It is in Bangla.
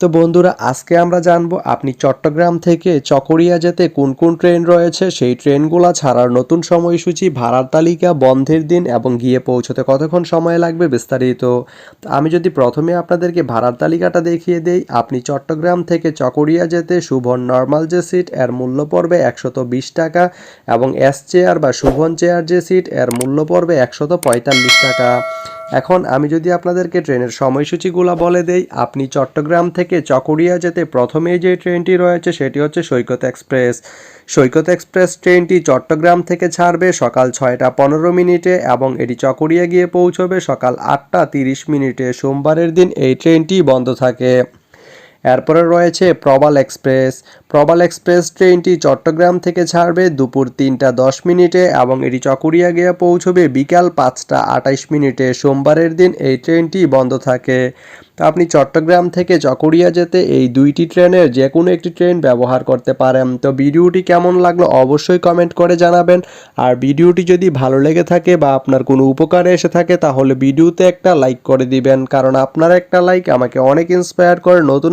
তো বন্ধুরা, আজকে আমরা জানব আপনি চট্টগ্রাম থেকে চকরিয়া যেতে কোন কোন ট্রেন রয়েছে? সেই ট্রেনগুলো ছাড়ার নতুন সময়সূচি, ভাড়ার তালিকা, বন্ধের দিন এবং গিয়ে পৌঁছতে কতক্ষণ সময় লাগবে বিস্তারিত। আমি যদি প্রথমে আপনাদেরকে ভাড়ার তালিকাটা দেখিয়ে দেই, আপনি চট্টগ্রাম থেকে চকরিয়া যেতে শুভন নর্মাল যে সিট, এর মূল্য পড়বে একশত বিশ টাকা এবং এস চেয়ার বা শুভন চেয়ার যে সিট, এর মূল্য পড়বে একশত পঁয়তাল্লিশ টাকা। এখন আমি যদি আপনাদেরকে ট্রেনের সময়সূচিগুলো বলে দেই, আপনি চট্টগ্রাম থেকে চকরিয়া যেতে প্রথমেই যে ট্রেনটি রয়েছে সেটি হচ্ছে সৈকত এক্সপ্রেস। সৈকত এক্সপ্রেস ট্রেনটি চট্টগ্রাম থেকে ছাড়বে সকাল ছয়টা পনেরো মিনিটে এবং এটি চকরিয়া গিয়ে পৌঁছবে সকাল আটটা তিরিশ মিনিটে। সোমবারের দিন এই ট্রেনটি বন্ধ থাকে। এরপরে রয়েছে প্রবাল এক্সপ্রেস। প্রবাল এক্সপ্রেস ট্রেনটি চট্টগ্রাম থেকে ছাড়বে দুপুর তিনটা দশ মিনিটে এবং এটি চকরিয়া গিয়ে পৌঁছবে বিকাল পাঁচটা আটাইশ মিনিটে। সোমবারের দিন এই ট্রেনটি বন্ধ থাকে। আপনি চট্টগ্রাম থেকে চকরিয়া যেতে এই দুইটি ট্রেনের যে কোনো একটি ট্রেন ব্যবহার করতে পারেন। তো ভিডিওটি কেমন লাগল অবশ্যই কমেন্ট করে জানাবেন। আর ভিডিওটি যদি ভালো লেগে থাকে বা আপনার কোনো উপকারে এসে থাকে তাহলে ভিডিওতে একটা লাইক করে দিবেন। কারণ আপনার একটা লাইক আমাকে অনেক ইন্সপায়ার করে নতুন